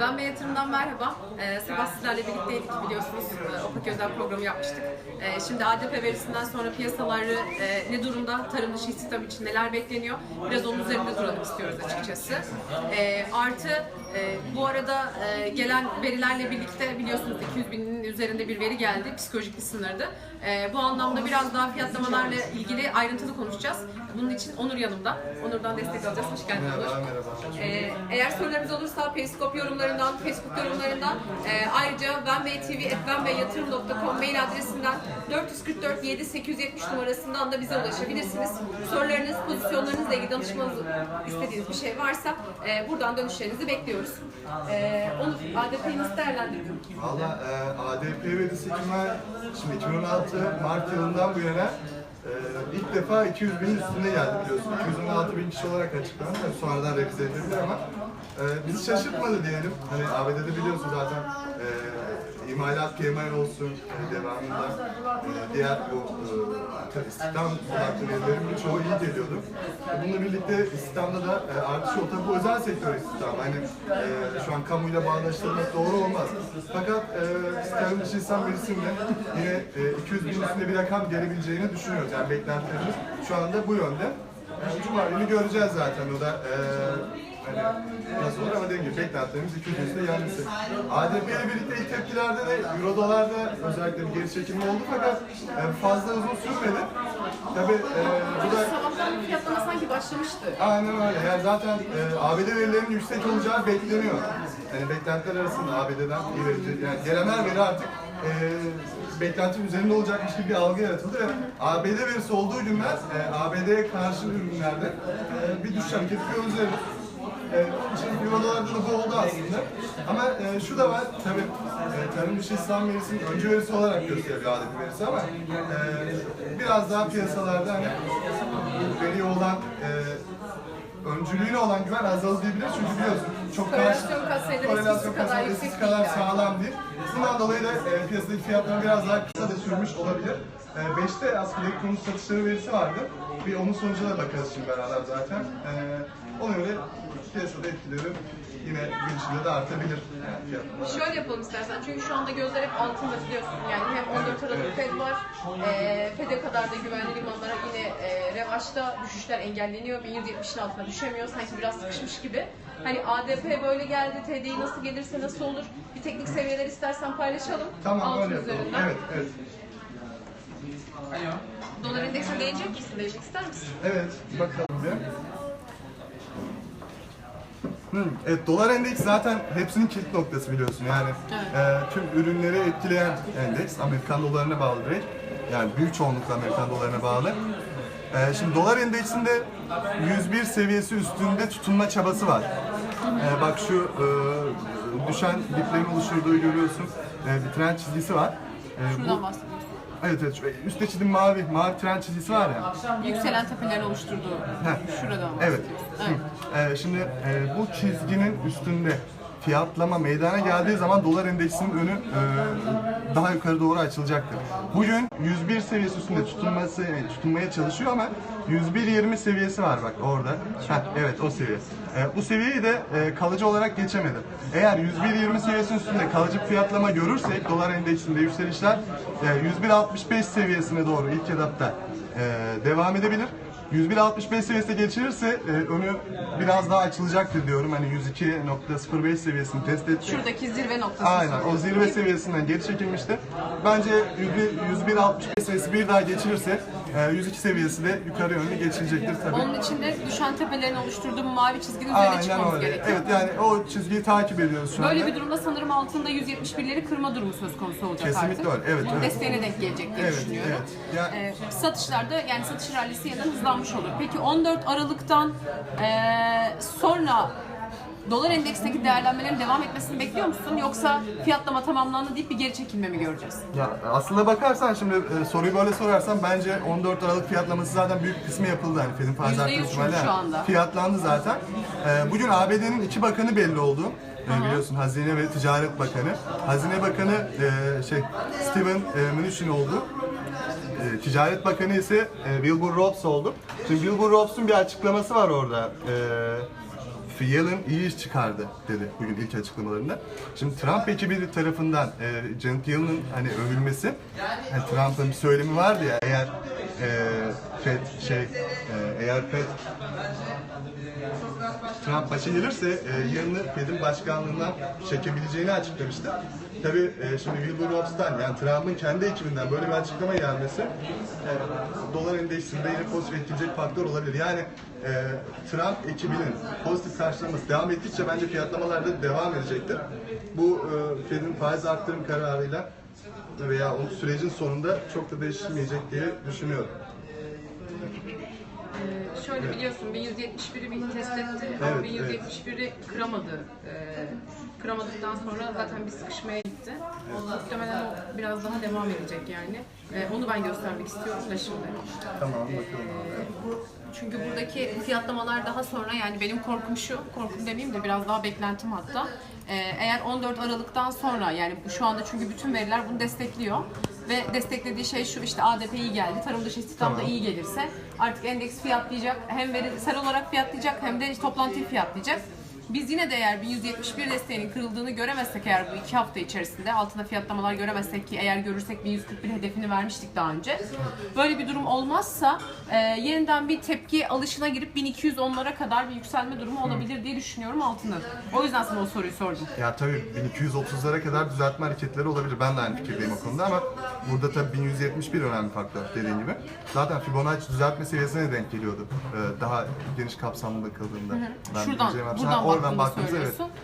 Ben ve Yatırım'dan merhaba. Ee, sabah sizlerle birlikteydik biliyorsunuz. Ee, OPEC özel programı yapmıştık. Ee, şimdi ADP verisinden sonra piyasaları e, ne durumda, tarım dışı istihdam için neler bekleniyor? Biraz onun üzerinde duralım istiyoruz açıkçası. Ee, artı e, bu arada e, gelen verilerle birlikte biliyorsunuz 200 binin üzerinde bir veri geldi. Psikolojik bir sınırdı. Ee, bu anlamda biraz daha fiyatlamalarla ilgili ayrıntılı konuşacağız. Bunun için Onur yanımda. Onur'dan destek alacağız. Hoş geldin Onur. Ee, eğer sorularınız olursa Periscope yorumlarından, Facebook yorumlarından e, ayrıca benbeyyatv.benbeyyatırım.com mail adresinden 444 7 870 numarasından da bize ulaşabilirsiniz. Sorularınız, pozisyonlarınızla ilgili danışmanız istediğiniz bir şey varsa e, buradan dönüşlerinizi bekliyoruz. E, Onur, ADP'yi nasıl değerlendirdin? Valla e, ADP verisi kime, şimdi 2016 Mart yılından bu yana e, ilk defa 200 binin üstünde geldi biliyorsun. 216 bin kişi olarak açıklandı. Sonradan revize edildi ama e, şaşırtmadı diyelim. Hani ABD'de biliyorsun zaten e, imalat PMI olsun e, devamında e, diğer bu e, istihdam odaklı verilerin çoğu iyi geliyordu. E, bununla birlikte istihdamda da e, artış oldu. Tabii bu özel sektör istihdam. Hani e, şu an kamuyla bağdaştırmak doğru olmaz. Fakat e, istihdam dışı istihdam verisinde yine e, 200 bin üstünde bir rakam gelebileceğini düşünüyoruz. Yani beklentilerimiz şu anda bu yönde. E, Cuma günü göreceğiz zaten o da. E, hani nasıl olur ama dediğim gibi beklentilerimiz 200 üstünde gelmesi. ADP ile birlikte ilk tepkilerde de Euro dolarda özellikle bir geri çekilme oldu fakat e, fazla uzun sürmedi. Tabii e, bu da Sabahtan bir fiyatlama sanki başlamıştı. Aynen öyle. Yani zaten e, ABD verilerinin yüksek olacağı bekleniyor. Yani beklentiler arasında ABD'den iyi verici. Yani gelen her veri artık e, beklentinin üzerinde olacakmış gibi bir algı yaratıldı ve ABD verisi olduğu günler e, ABD'ye karşı ürünlerde e, bir düşüş hareketi gözleriz. E, şimdi Euro'larda da bu oldu aslında. Ama e, şu da var, tabii e, tarım dışı İslam verisinin öncü verisi olarak gösteriyor ADP verisi ama e, biraz daha piyasalarda hani veriye olan e, öncülüğüne olan güven azaldı diyebiliriz çünkü biliyorsun çok Korelasyon katsayıları korelasyon kadar yüksek kadar yani. sağlam değil. Bundan dolayı da e, piyasadaki fiyatlar biraz daha kısa da sürmüş olabilir. E, 5'te aslında elektronik satışları verisi vardı. Bir onun sonucuna da bakarız şimdi beraber zaten. E, ona göre piyasada etkileri yine gün içinde de artabilir yani fiyatlar. Şöyle yapalım istersen çünkü şu anda gözler hep altında biliyorsun yani hem 14 Aralık Fed var, e, Fed'e kadar da güvenli limanlara yine e, revaçta düşüşler engelleniyor, 1170'in altına düşemiyor sanki biraz sıkışmış gibi. Hani ADP böyle geldi, TDI nasıl gelirse nasıl olur bir teknik seviyeler istersen paylaşalım Tamam altın öyle yapalım. üzerinden. Evet, evet. Dolar endeksine değinecek misin? Değinmek ister misin? Evet, bakalım bir. Hmm, evet, dolar endeks zaten hepsinin kilit noktası biliyorsun. Yani e, tüm ürünleri etkileyen endeks. Amerikan dolarına bağlı direkt. Yani büyük çoğunlukla Amerikan dolarına bağlı. E, şimdi dolar endeksinde 101 seviyesi üstünde tutunma çabası var. E, bak şu e, düşen diplerin oluşturduğu görüyorsun. E, bir trend çizgisi var. E, Şuradan bu, bahsediyorsun. Evet evet. şu Üstte çizdiğim mavi, mavi trend çizgisi var ya. Yükselen tepelerin oluşturduğu. Şuradan Evet. bahsediyorsun. Evet. Ee, şimdi e, bu çizginin üstünde fiyatlama meydana geldiği zaman dolar endeksinin önü e, daha yukarı doğru açılacaktır. Bugün 101 seviyesi üstünde tutunması e, tutunmaya çalışıyor ama 101.20 seviyesi var bak orada. Heh, evet o seviye. E, bu seviyeyi de e, kalıcı olarak geçemedi. Eğer 101.20 seviyesinin üstünde kalıcı fiyatlama görürsek dolar endeksinde yükselişler e, 101.65 seviyesine doğru ilk etapta e, devam edebilir. 101.65 seviyesine geçirirse e, önü biraz daha açılacaktır diyorum. Hani 102.05 seviyesini test etti. Şuradaki zirve noktası. Aynen o zirve seviyesinden geri çekilmişti. Bence 101.65 seviyesi bir daha geçirirse e, 102 seviyesi de yukarı yönlü geçilecektir tabii. Onun için de düşen tepelerin oluşturduğu mavi çizginin üzerine çıkmamız öyle. gerekiyor. Evet yani o çizgiyi takip ediyoruz şu anda. Böyle bir durumda sanırım altında 171'leri kırma durumu söz konusu olacak Kesinlikle artık. öyle, evet, Bunun evet. desteğine denk gelecek diye Evet, düşünüyorum. evet. Ya- Ee, satışlarda yani satış rallisi yeniden hızlanmış olur. Peki 14 Aralık'tan ee, sonra dolar endeksteki değerlenmelerin devam etmesini bekliyor musun? Yoksa fiyatlama tamamlandı deyip bir geri çekilme mi göreceğiz? Ya aslında bakarsan şimdi e, soruyu böyle sorarsan bence 14 Aralık fiyatlaması zaten büyük kısmı yapıldı. Hani Fed'in faiz %100 arttırma çünkü ihtimali şu anda. fiyatlandı zaten. E, bugün ABD'nin iki bakanı belli oldu. E, biliyorsun Hazine ve Ticaret Bakanı. Hazine Bakanı e, şey Steven e, Mnuchin oldu. E, Ticaret Bakanı ise e, Wilbur Ross oldu. Şimdi Wilbur Ross'un bir açıklaması var orada. E, Yellen iyi iş çıkardı dedi bugün ilk açıklamalarında. Şimdi Trump ekibi tarafından e, Janet Yellen'ın hani övülmesi, hani Trump'ın bir söylemi vardı ya eğer e, Fed şey e, eğer Fed Trump başa gelirse e, Yellen'ı Fed'in başkanlığından çekebileceğini açıklamıştı. Tabii e, şimdi Wilbur Ross'tan yani Trump'ın kendi ekibinden böyle bir açıklama gelmesi e, dolar endeksinde yine pozitif etkileyecek faktör olabilir. Yani e, Trump ekibinin pozitif karşılaması devam ettikçe bence fiyatlamalar da devam edecektir. Bu e, Fed'in faiz arttırım kararıyla veya o sürecin sonunda çok da değişmeyecek diye düşünüyorum. Ee, şöyle biliyorsun 1171'i bir test etti ama Evet, 1171'i kıramadı. Ee, kıramadıktan sonra zaten bir sıkışmaya gitti. Muhtemelen o biraz daha devam edecek yani. Ee, onu ben göstermek istiyorum da şimdi. Tamam bakalım. Çünkü buradaki fiyatlamalar daha sonra yani benim korkum şu, korkum demeyeyim de biraz daha beklentim hatta. Ee, eğer 14 Aralık'tan sonra yani şu anda çünkü bütün veriler bunu destekliyor ve desteklediği şey şu işte ADP iyi geldi, tarım dışı istihdam da Tamam. iyi gelirse artık endeks fiyatlayacak hem verisel olarak fiyatlayacak hem de toplantıyı fiyatlayacak. Biz yine de eğer 1171 desteğinin kırıldığını göremezsek eğer bu iki hafta içerisinde altında fiyatlamalar göremezsek ki eğer görürsek 1141 hedefini vermiştik daha önce. Böyle bir durum olmazsa e, yeniden bir tepki alışına girip 1210'lara kadar bir yükselme durumu olabilir diye düşünüyorum altının. O yüzden sana o soruyu sordum. Ya tabii 1230'lara kadar düzeltme hareketleri olabilir. Ben de aynı fikirdeyim o konuda ama burada tabii 1171 önemli faktör dediğin gibi. Zaten Fibonacci düzeltme seviyesine denk geliyordu. Ee, daha geniş kapsamlı bakıldığında. Ben Şuradan, buradan oradan baktığımızda evet. söylüyorsun.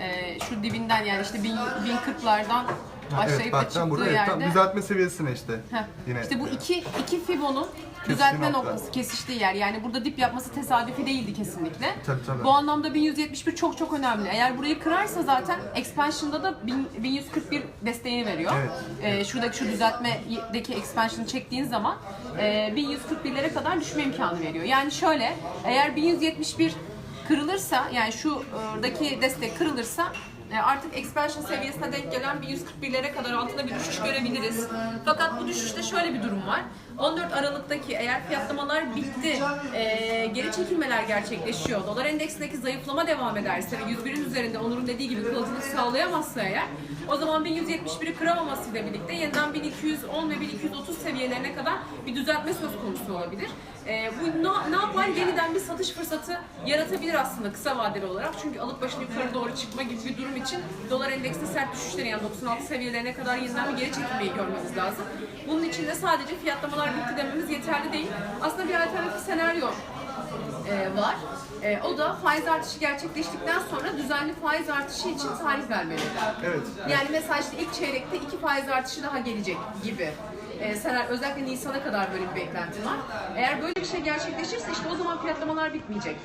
E, şu dibinden yani işte 1000 1040'lardan başlayıp Evet da çıktığı burada evet, tam yerde. düzeltme seviyesine işte. Heh. Yine İşte bu iki, iki Fibo'nun düzeltme nokta. noktası, kesiştiği yer. Yani burada dip yapması tesadüfi değildi kesinlikle. Tabii, tabii. Bu anlamda 1171 çok çok önemli. Eğer burayı kırarsa zaten expansion'da da 1000 1141 desteğini veriyor. Evet. Ee, şuradaki şu düzeltmedeki expansion'ı çektiğin zaman e, 1141'lere kadar düşme imkanı veriyor. Yani şöyle eğer 1171 kırılırsa yani şuradaki destek kırılırsa e, artık expansion seviyesine denk gelen 1141'lere kadar altında bir düşüş görebiliriz. Fakat bu düşüşte şöyle bir durum var. 14 Aralık'taki eğer fiyatlamalar bitti, e, geri çekilmeler gerçekleşiyor, dolar endeksindeki zayıflama devam ederse ve 101'in üzerinde Onur'un dediği gibi kalıcılık sağlayamazsa eğer, o zaman 1171'i kıramamasıyla birlikte yeniden 1210 ve 1230 seviyelerine kadar bir düzeltme söz konusu olabilir. E, bu ne, ne yapar? Yeniden bir satış fırsatı yaratabilir aslında kısa vadeli olarak. Çünkü alıp başını yukarı doğru çıkma gibi bir durum için dolar endekste sert düşüşleri yani 96 seviyelerine kadar yeniden bir geri çekilmeyi görmemiz lazım. Bunun için de sadece fiyatlamalar bitti dememiz yeterli değil. Aslında bir alternatif senaryo e, var. E, o da faiz artışı gerçekleştikten sonra düzenli faiz artışı için tarih vermeleri. Evet. Yani mesela işte ilk çeyrekte iki faiz artışı daha gelecek gibi. Ee, senaryo, özellikle Nisan'a kadar böyle bir beklenti var. Eğer böyle bir şey gerçekleşirse işte o zaman fiyatlamalar bitmeyecek.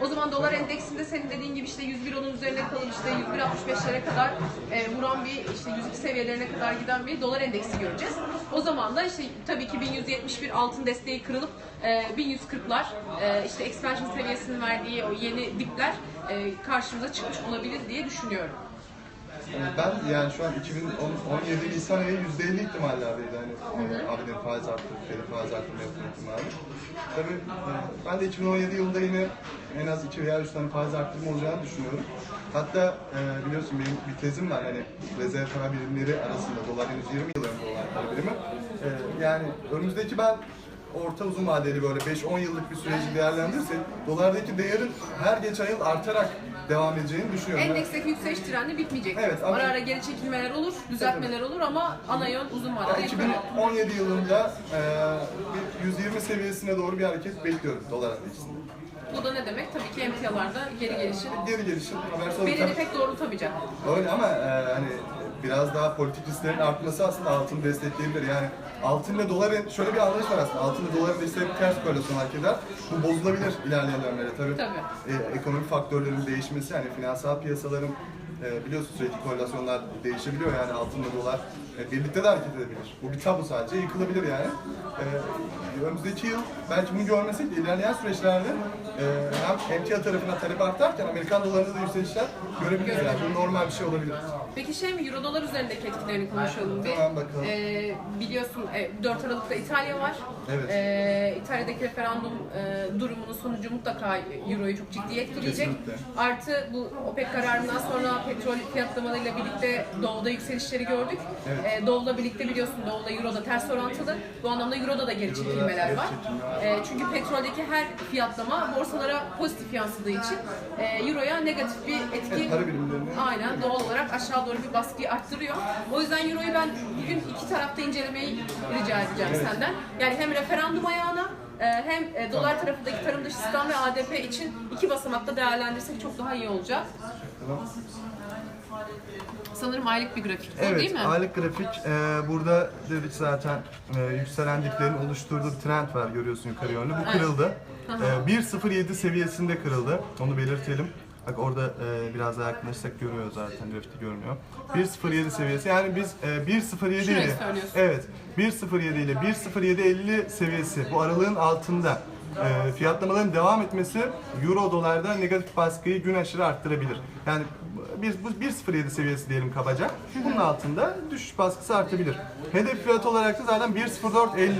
O zaman dolar endeksinde senin dediğin gibi işte 101 onun üzerine kalıp işte 101.65'lere kadar e, vuran bir işte 102 seviyelerine kadar giden bir dolar endeksi göreceğiz. O zaman da işte tabii ki 1171 altın desteği kırılıp e, 1140'lar e, işte expansion seviyesinin verdiği o yeni dipler e, karşımıza çıkmış olabilir diye düşünüyorum. Yani ben yani şu an 2017 Nisan ayı %50 ihtimallerdeydi hani e, abinin faiz arttırıp, Fed'in faiz arttırma yapma ihtimali. Tabii e, ben de 2017 yılında yine en az 2 veya 3 tane faiz arttırma olacağını düşünüyorum. Hatta e, biliyorsun benim bir tezim var hani rezerv para birimleri arasında dolar henüz 20 yıllarında dolar para birimi. E, yani önümüzdeki ben orta uzun vadeli böyle 5-10 yıllık bir süreci değerlendirirsek dolardaki değerin her geçen yıl artarak devam edeceğini düşünüyorum. Endeksteki yükseliş trendi bitmeyecek. Evet, ama- Ara ara geri çekilmeler olur, düzeltmeler olur ama ana yön uzun vadede Ya yukarı. 2017 yılında e, bir 120 seviyesine doğru bir hareket bekliyorum dolar endeksinde. Bu da ne demek? Tabii ki emtialarda geri gelişin Geri gelişin haber belini pek doğrultamayacak. öyle ama e, hani biraz daha politik risklerin artması aslında altını destekleyebilir. Yani altın ile doların şöyle bir anlayış var aslında. Altın ile doların işte ters korelasyon hareket eder. Bu bozulabilir ilerleyen dönemlerde. Tabii, Tabii. E, ekonomik faktörlerin değişmesi yani finansal piyasaların e, biliyorsun sürekli korelasyonlar değişebiliyor yani altınla dolar e, birlikte de hareket edebilir. Bu bir tabu sadece yıkılabilir yani. E, önümüzdeki yıl belki bunu görmesek de ilerleyen süreçlerde e, hem emtia tarafına talep artarken Amerikan dolarında da yükselişler görebiliriz yani. Bu normal bir şey olabilir. Peki şey mi Euro dolar üzerindeki etkilerini konuşalım bir. Tamam, bakalım. Ee, biliyorsun e, 4 Aralık'ta İtalya var. Evet. Ee, İtalya'daki referandum e, durumunun sonucu mutlaka Euro'yu çok ciddi etkileyecek. Kesinlikle. Artı bu OPEC kararından sonra petrol fiyatlamalarıyla birlikte Doğu'da yükselişleri gördük. Evet. Ee, Doğu'la birlikte biliyorsun Doğu'la Euro'da ters orantılı. Bu anlamda Euro'da da geri çekilmeler var. Ee, çünkü petroldeki her fiyatlama borsalara pozitif yansıdığı için e, Euro'ya negatif bir etki Evet, aynen doğal olarak aşağı doğru bir baskıyı arttırıyor. O yüzden Euro'yu ben bugün iki tarafta incelemeyi rica edeceğim senden. Yani hem referandum ayağına e, hem e, dolar tarafındaki tarım dışı istihdam ve ADP için iki basamakta değerlendirsek çok daha iyi olacak. Tamam. Sanırım aylık bir grafik bu Evet, değil mi? aylık grafik. Ee, burada dedik zaten e, yükselen diplerin oluşturduğu bir trend var görüyorsun yukarı yönlü. Bu kırıldı. Ee, 1.07 seviyesinde kırıldı. Onu belirtelim. Bak orada e, biraz daha yaklaşsak görüyor zaten grafikte görünüyor. 1.07 seviyesi. Yani biz e, 1.07 Şurayı ile söylüyorsun. Evet. 1.07 ile 1.0750 seviyesi bu aralığın altında e, fiyatlamaların devam etmesi euro dolarda negatif baskıyı gün aşırı arttırabilir. Yani biz bu 1.07 seviyesi diyelim kabaca. Bunun altında düşüş baskısı artabilir. Hedef fiyat olarak da zaten 1.0450.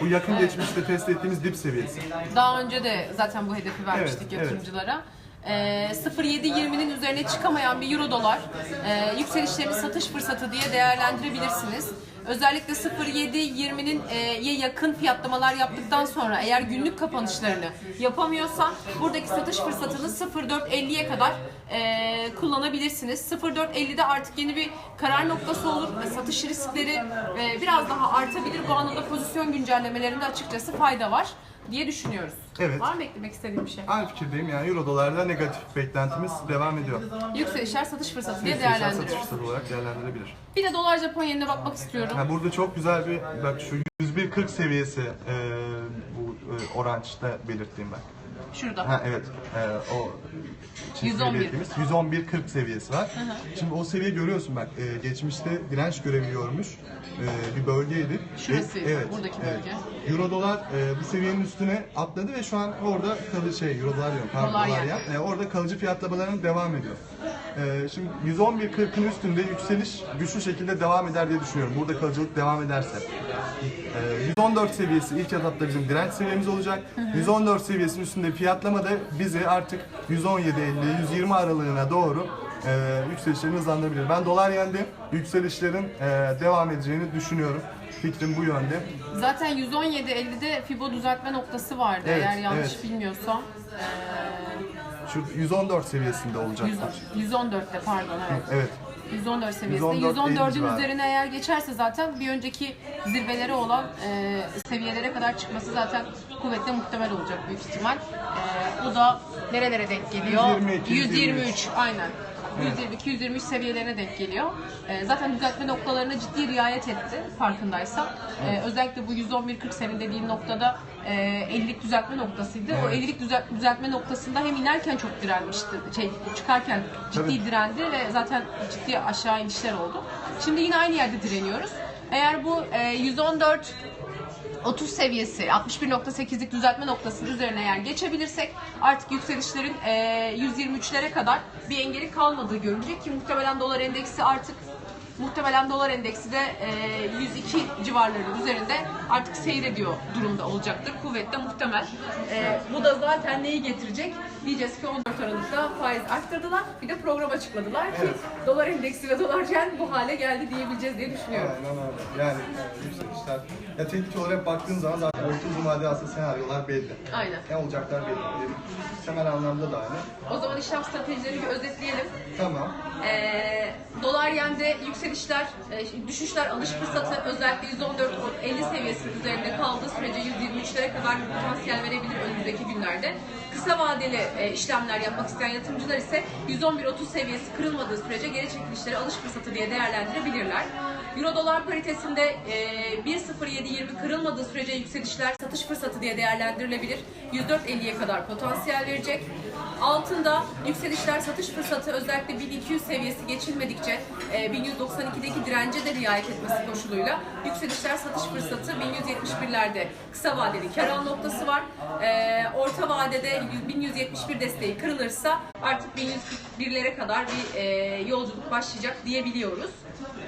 Bu yakın geçmişte test ettiğimiz dip seviyesi. Daha önce de zaten bu hedefi vermiştik Evet, evet. yatırımcılara. Ee, 0.720'nin üzerine çıkamayan bir euro dolar e, yükselişlerini satış fırsatı diye değerlendirebilirsiniz. Özellikle 0.720'nin e, ye yakın fiyatlamalar yaptıktan sonra eğer günlük kapanışlarını yapamıyorsa buradaki satış fırsatını 0.450'ye kadar e, kullanabilirsiniz. 0.450'de artık yeni bir karar noktası olur ve satış riskleri e, biraz daha artabilir. Bu anlamda pozisyon güncellemelerinde açıkçası fayda var diye düşünüyoruz. Evet. Var mı eklemek istediğim bir şey? Aynı fikirdeyim yani euro dolarda negatif beklentimiz devam ediyor. Yükselişler satış fırsatı diye Yükselişler satış değerlendiriyoruz. fırsatı olarak değerlendirilebilir. Bir de dolar Japon yenine bakmak istiyorum. Ha, burada çok güzel bir bak şu 101.40 seviyesi e, bu e, orange'da belirttiğim bak. Şurada. Ha evet. E, o çizgiyle 111. belirttiğimiz 111.40 seviyesi var. Şimdi o seviye görüyorsun bak e, geçmişte direnç görebiliyormuş. E, bir bölgeydi. Şurasıydı, E, evet, buradaki bölge. Euro dolar e, bu seviyenin üstüne atladı ve şu an orada kalıcı şey euro dolar diyorum pardon Dolar dolar yen. yen. E, orada kalıcı fiyatlamaların devam ediyor. E, şimdi 111.40'ın üstünde yükseliş güçlü şekilde devam eder diye düşünüyorum. Burada kalıcılık devam ederse. Ee, 114 seviyesi ilk etapta bizim direnç seviyemiz olacak. 114 seviyesinin üstünde fiyatlama da bizi artık 117.50-120 aralığına doğru e, yükselişlerini hızlandırabilir. Ben dolar yende yükselişlerin e, devam edeceğini düşünüyorum. Fikrim bu yönde. Zaten 117.50'de Fibo düzeltme noktası vardı Evet, eğer yanlış evet. bilmiyorsam. Şu 114 seviyesinde olacak. Yüz- 114'te pardon evet. Evet. 114 seviyesinde. 114 114'ün civarı. üzerine eğer geçerse zaten bir önceki zirvelere olan e, seviyelere kadar çıkması zaten kuvvetle muhtemel olacak büyük ihtimal. E, bu da nerelere denk geliyor? 122, 123 aynen. 122-123 seviyelerine denk geliyor. E, zaten düzeltme noktalarına ciddi riayet etti farkındaysan. E, özellikle bu 111-40 senin dediğin noktada e, 50'lik düzeltme noktasıydı. O Evet. 50'lik düzelt- düzeltme noktasında hem inerken çok direnmişti, şey çıkarken ciddi Tabii. direndi ve zaten ciddi aşağı inişler oldu. Şimdi yine aynı yerde direniyoruz. Eğer bu e, 114 30 seviyesi 61.8'lik düzeltme noktasının üzerine eğer geçebilirsek artık yükselişlerin e, 123'lere kadar bir engeli kalmadığı görülecek ki muhtemelen dolar endeksi artık muhtemelen dolar endeksi de e, 102 civarlarının üzerinde artık seyrediyor durumda olacaktır. Kuvvetle muhtemel. E, bu da zaten neyi getirecek? Diyeceğiz ki 14 Aralık'ta faiz arttırdılar. Bir de program açıkladılar ki Evet. dolar endeksi ve dolar yen bu hale geldi diyebileceğiz diye düşünüyorum. Aynen öyle. Yani e, yükselişler. Ya teknik olarak baktığın zaman zaten orta uzun vadeli aslında senaryolar belli. Aynen. Ne olacaklar belli. Temel anlamda da aynı. O zaman işlem stratejilerini bir özetleyelim. Tamam. Ee, dolar yende yükselişler, e, düşüşler alış fırsatı özellikle 114.50 seviyesinin üzerinde kaldığı sürece 123'lere kadar bir potansiyel verebilir önümüzdeki günlerde. Kısa vadeli e, işlemler yapmak isteyen yatırımcılar ise 111.30 seviyesi kırılmadığı sürece geri çekilişleri alış fırsatı diye değerlendirebilirler. Euro dolar paritesinde e, 1.0720 kırılmadığı sürece yükselişler satış fırsatı diye değerlendirilebilir. 104.50'ye kadar potansiyel verecek. Altında yükselişler satış fırsatı özellikle 1200 seviyesi geçilmedikçe e, 1192'deki dirence de riayet etmesi koşuluyla yükselişler satış fırsatı 1171'lerde kısa vadeli kar al noktası var. E, orta vadede 1171 desteği kırılırsa artık 1101'lere kadar bir e, yolculuk başlayacak diyebiliyoruz.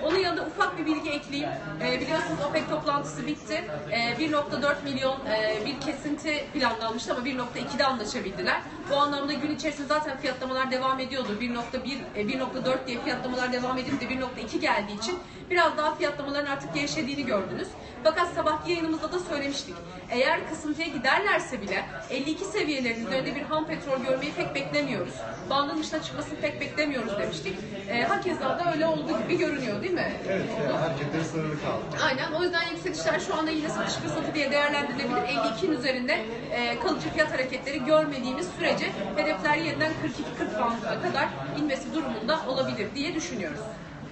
Onun yanında ufak bir bilgi ekleyeyim. Ee, biliyorsunuz OPEC toplantısı bitti. Ee, 1.4 milyon e, bir kesinti planlanmıştı ama 1.2'de anlaşabildiler. Bu anlamda gün içerisinde zaten fiyatlamalar devam ediyordu. 1.1, e, 1.4 diye fiyatlamalar devam edip de 1.2 geldiği için biraz daha fiyatlamaların artık gevşediğini gördünüz. Fakat sabahki yayınımızda da söylemiştik. Eğer kısıntıya giderlerse bile 52 seviyelerinin üzerinde bir ham petrol görmeyi pek beklemiyoruz. Bandın dışına çıkmasını pek beklemiyoruz demiştik. E, hakeza da öyle olduğu gibi görünüyor değil mi? Evet, yani hareketleri sınırlı kaldı. Aynen. O yüzden yükselişler şu anda yine satış fırsatı diye değerlendirilebilir. 52'nin üzerinde e, kalıcı fiyat hareketleri görmediğimiz sürece hedefler yeniden 42-40 bandına kadar inmesi durumunda olabilir diye düşünüyoruz.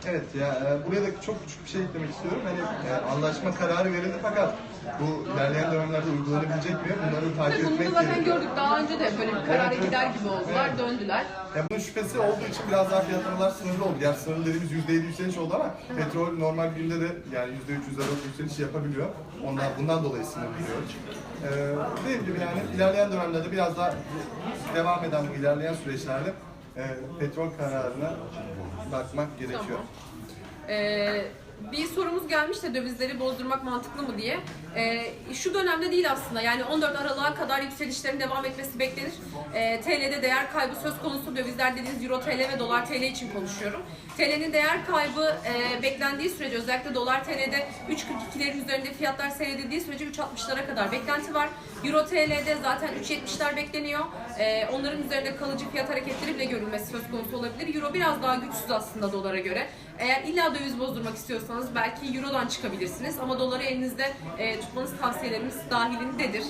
Evet ya e, buraya da çok küçük bir şey eklemek istiyorum. Hani e, anlaşma kararı verildi fakat bu ilerleyen dönemlerde uygulanabilecek mi? Bunları takip Tabii bunu etmek da zaten gerekiyor. gördük. Daha önce de böyle bir karara Evet, evet. gider gibi oldular, Evet. döndüler. Ya bunun şüphesi olduğu için biraz daha fiyatlamalar sınırlı oldu. Yani sınırlı dediğimiz %7 yükseliş oldu ama petrol normal günde de yani %300 %400 yükseliş yapabiliyor. Ondan bundan dolayı sınırlı diyoruz. Ee, dediğim gibi yani ilerleyen dönemlerde biraz daha devam eden bu ilerleyen süreçlerde e, petrol kararına bakmak gerekiyor. Tamam. Ee, bir sorumuz gelmiş de dövizleri bozdurmak mantıklı mı diye. Ee, şu dönemde değil aslında. Yani 14 Aralık'a kadar yükselişlerin devam etmesi beklenir. Ee, TL'de değer kaybı söz konusu dövizler dediğiniz Euro TL ve Dolar TL için konuşuyorum. TL'nin değer kaybı e, beklendiği sürece özellikle Dolar TL'de 3.42'lerin üzerinde fiyatlar seyredildiği sürece 3.60'lara kadar beklenti var. Euro TL'de zaten 3.70'ler bekleniyor. Ee, onların üzerinde kalıcı fiyat hareketleri bile görülmesi söz konusu olabilir. Euro biraz daha güçsüz aslında dolara göre. Eğer illa döviz bozdurmak istiyorsanız belki Euro'dan çıkabilirsiniz ama doları elinizde e, tutmanız tavsiyelerimiz dahilindedir.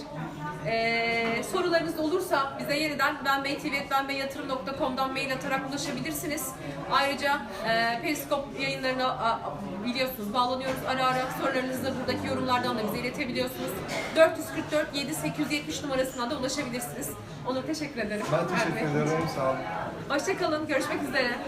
Ee, sorularınız olursa bize yeniden benbeytv.benbeyyatırım.com'dan mail atarak ulaşabilirsiniz. Ayrıca e, Periskop yayınlarına a, biliyorsunuz bağlanıyoruz ara ara. Sorularınızı buradaki yorumlardan da bize iletebiliyorsunuz. 444 7870 numarasına da ulaşabilirsiniz. Onur teşekkür ederim. Ben teşekkür ederim. Sağ olun. Hoşçakalın. Görüşmek üzere.